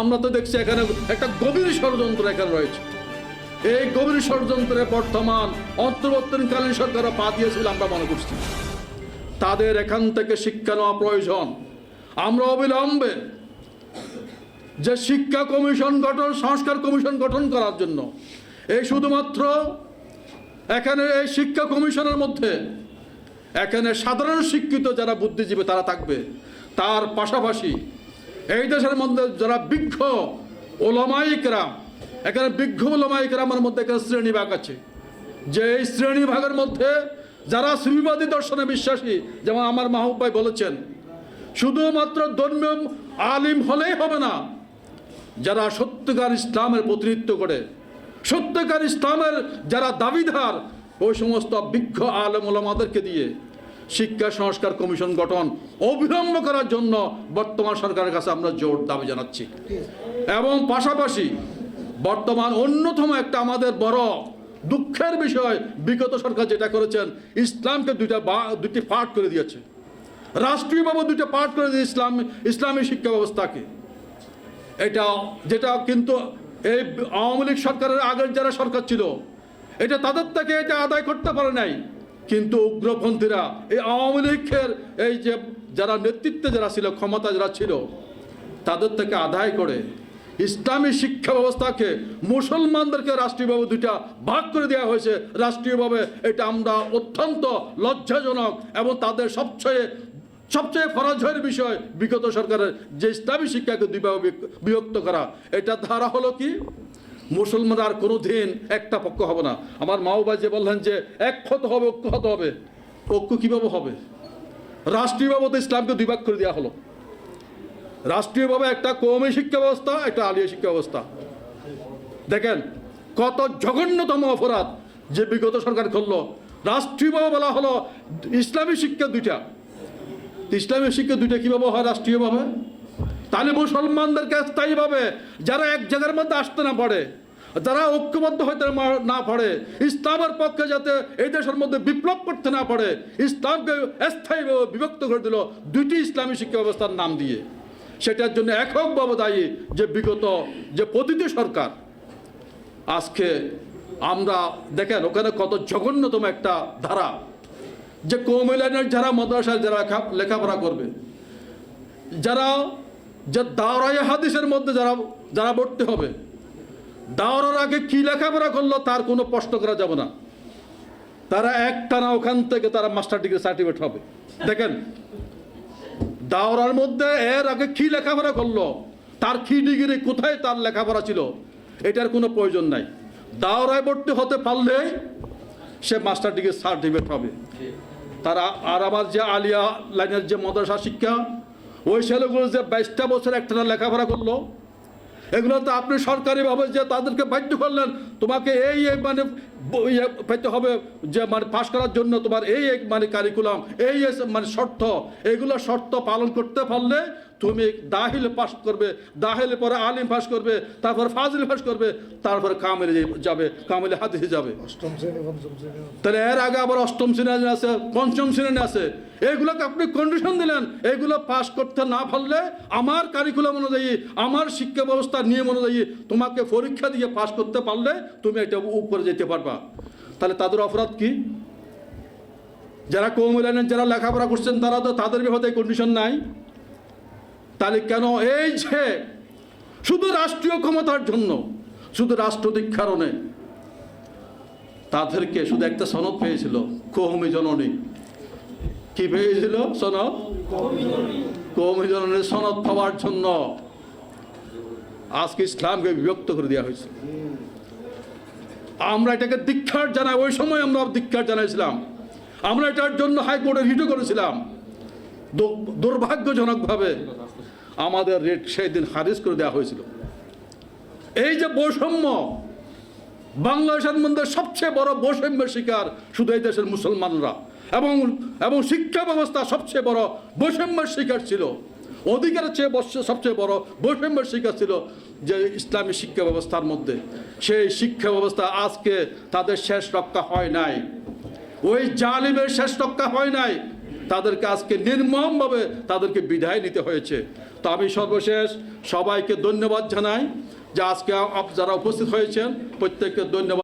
আমরা তো দেখছি এখানে একটা গভীর ষড়যন্ত্র এখানে রয়েছে। এই গভীর ষড়যন্ত্রে বর্তমান অন্তর্বর্তীকালীন সরকারও পা দিয়েছিল আমরা মনে করছি। তাদের এখান থেকে শিক্ষা নেওয়া প্রয়োজন। আমরা অবিলম্বে যে শিক্ষা কমিশন গঠন, সংস্কার কমিশন গঠন করার জন্য এই শুধুমাত্র এখানে এই শিক্ষা কমিশনের মধ্যে এখানে সাধারণ শিক্ষিত যারা বুদ্ধিজীবী তারা থাকবে, তার পাশাপাশি এই দেশের মধ্যে যারা বিজ্ঞ ওলামাইকরাম এখানে বিজ্ঞ ওলামাইকরামের মধ্যে একটা শ্রেণীভাগ আছে। যে এই শ্রেণীভাগের মধ্যে যারা শ্রীবাদী দর্শনে বিশ্বাসী, যেমন আমার মাহবুব ভাই বলেছেন, শুধুমাত্র ধর্মীয় আলিম হলেই হবে না, যারা সত্যকার ইসলামের প্রতিনিধিত্ব করে, সত্যকার ইসলামের যারা দাবিদার, ওই সমস্ত বিজ্ঞ আলম ওলামাদেরকে দিয়ে শিক্ষা সংস্কার কমিশন গঠন অবিলম্ব করার জন্য বর্তমান সরকারের কাছে আমরা জোর দাবি জানাচ্ছি। এবং পাশাপাশি বর্তমান অন্যতম একটা আমাদের বড় দুঃখের বিষয়, বিগত সরকার যেটা করেছেন, ইসলামকে দুইটা বা দুটি পার্ট করে দিয়েছে। রাষ্ট্রীয়ভাবে দুইটা পার্ট করে দিয়েছে ইসলাম, ইসলামী শিক্ষা ব্যবস্থাকে। এটা যেটা কিন্তু এই আওয়ামী লীগ সরকারের আগের যারা সরকার ছিল, এটা তাদের থেকে এটা আদায় করতে পারে নাই। কিন্তু উগ্রপন্থীরা, এই আওয়ামী লীগের এই যে যারা নেতৃত্বে যারা ছিল ক্ষমতা যারা ছিল, তাদের থেকে আদায় করে ইসলামী শিক্ষা ব্যবস্থাকে মুসলমানদেরকে রাষ্ট্রীয়ভাবে দুইটা ভাগ করে দেওয়া হয়েছে। রাষ্ট্রীয়ভাবে এটা আমরা অত্যন্ত লজ্জাজনক এবং তাদের সবচেয়ে সবচেয়ে ফরাজয়ের বিষয় বিগত সরকারের যে ইসলামী শিক্ষাকে দুইভাবে বিভক্ত করা। এটা ধারা হলো কি? মুসলমান আর কোনো দিন একটা পক্ষ হবে না। আমার মাওবাই যে বললেন যে এক ক্ষত হবে, ঐক্য হতে হবে। ঐক্য কীভাবে হবে? রাষ্ট্রীয়ভাবে ইসলামকে দুই ভাগ করে দেওয়া হলো। রাষ্ট্রীয়ভাবে একটা কৌমি শিক্ষা ব্যবস্থা, একটা আলিয়া শিক্ষা ব্যবস্থা। দেখেন, কত জঘন্যতম অপরাধ যে বিগত সরকার করল। রাষ্ট্রীয়ভাবে বলা হলো, ইসলামী শিক্ষা দুইটা। ইসলামী শিক্ষা দুইটা কীভাবে হয় রাষ্ট্রীয়ভাবে? তাহলে মুসলমানদেরকে স্থায়ীভাবে যারা এক জায়গার মধ্যে আসতে না পারে, যারা ঐক্যবদ্ধ হইতে না পারে, ইসলামের পক্ষে যাতে এই দেশের মধ্যে বিপ্লব করতে না পারে, ইসলামকে স্থায়ীভাবে বিভক্ত করে দিল দুইটি ইসলামী শিক্ষা ব্যবস্থার নাম দিয়ে। সেটার জন্য এককভাবে দায়ী যে বিগত যে প্রতিটি সরকার, আজকে আমরা দেখেন ওখানে কত জঘন্যতম একটা ধারা, যে কৌমিলানের যারা মাদ্রাসায় যারা লেখাপড়া করবে, যারা যে দাওরাই হাদিসের মধ্যে যারা যারা ভর্তি হবে, দাওরার আগে কি লেখাপড়া করল তার কোনো প্রশ্ন করা যাবে না। তারা একটানা ওখান থেকে তারা মাস্টার ডিগ্রি সার্টিফিকেট হবে। দেখেন, দাওরার মধ্যে এর আগে কি লেখাপড়া করল, তার কি ডিগ্রি, কোথায় তার লেখাপড়া ছিল, এটার কোনো প্রয়োজন নাই। দাওরায় ভর্তি হতে পারলে সে মাস্টার ডিগ্রি সার্টিফিকেট হবে। তারা আর আমার যে আলিয়া লাইনের যে মাদ্রাসা শিক্ষা ওই ছেলেগুলো যে বাইশটা বছর একটা লেখাপড়া করল এগুলো তো আপনি সরকারিভাবে যে তাদেরকে বাধ্য করলেন তোমাকে এই এই মানে ইয়ে পেতে হবে যে মানে পাশ করার জন্য তোমার এই এক মানে কারিকুলাম এই মানে শর্ত এগুলো শর্ত পালন করতে পারলে তুমি দাহিল পাস করবে দাখিলে পরে আলিম পাস করবে তারপর ফাজিল পাস করবে তারপরে কামেলে যাবে কামেলে হাদিসে যাবে। অষ্টম শ্রেণি তাহলে এর আগে আবার অষ্টম শ্রেণি আছে পঞ্চম শ্রেণি আছে। এগুলোকে আপনি কন্ডিশন দিলেন। এগুলো পাস করতে না পারলে আমার কারিকুলাম অনুযায়ী, আমার শিক্ষা ব্যবস্থার নিয়ম অনুযায়ী তোমাকে পরীক্ষা দিয়ে পাস করতে পারলে তুমি এটা উপরে যেতে পারবা। তাহলে তাদের অপরাধ কি? যারা কৌমিলানের যারা লেখাপড়া করছেন, তারা তো তাদের বিপদে কন্ডিশন নাই। তাহলে কেন এই যে শুধু রাষ্ট্রীয় ক্ষমতার জন্য, শুধু রাষ্ট্রদিক কারণে তাদেরকে শুধু একটা সনদ পেয়েছিল, কৌমি জননী। কি পেয়েছিল সনদ কৌমি জননীর সনদ পাওয়ার জন্য আজকে ইসলামকে বিভক্ত করে দেওয়া হয়েছে। আমরা এটাকে দীক্ষার জানাই। ওই সময় আমরা দীক্ষার জানাইছিলাম। আমরা এটার জন্য হাইকোর্টে রিটু করেছিলাম। দুর্ভাগ্যজনকভাবে আমাদের রেট সেই দিন খারিজ করে দেওয়া হয়েছিল। এই যে বৈষম্য বাংলাদেশের মধ্যে সবচেয়ে বড় বৈষম্যের শিকার শুধু এই দেশের মুসলমানরা। এবং এবং শিক্ষা ব্যবস্থা সবচেয়ে বড় বৈষম্যের শিকার ছিল। অধিকারের চেয়ে সবচেয়ে বড় বৈষম্যের শিকার ছিল যে ইসলামী শিক্ষা ব্যবস্থার মধ্যে। সেই শিক্ষা ব্যবস্থা আজকে তাদের শেষ রক্ষা হয় নাই। ওই জালিমের শেষ রক্ষা হয় নাই। তাদেরকে আজকে নির্মমভাবে তাদেরকে বিদায় নিতে হয়েছে। তো আমি সর্বশেষ সবাইকে ধন্যবাদ জানাই। যে আজকে যারা উপস্থিত হয়েছেন প্রত্যেককে ধন্যবাদ।